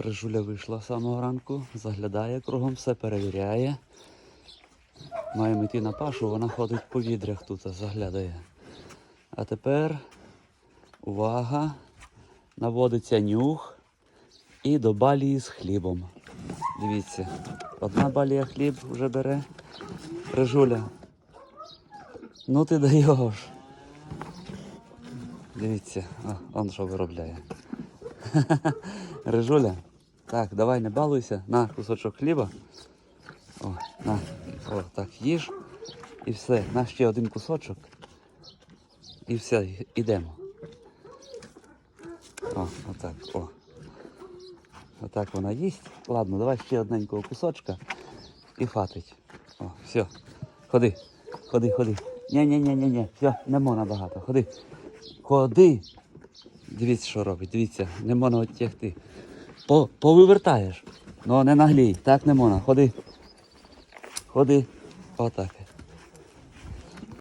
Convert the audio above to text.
Рижуля вийшла з самого ранку, заглядає кругом, все перевіряє. Маємо йти на пашу, вона ходить по відрях тут, заглядає. А тепер увага, наводиться нюх і до балії з хлібом. Дивіться, одна балія хліб вже бере. Рижуля. Ну ти даєш. Дивіться, а, он що виробляє. Рижуля. Так, давай не балуйся. На кусочок хліба. О, на. О, так, їж. І все. На ще один кусочок. І все, й- ідемо. О, отак, о. Отак вона їсть. Ладно, давай ще одненького кусочка і хватить. О, все. Ходи, ходи, ходи. Ні-ні-ні-ні-ні. Все, не можна багато. Ходи. Ходи. Дивіться, що робить, дивіться, не можна відтягти. По, повивертаєш. Ну не наглій, так не можна. Ходи. Ходи. Отак.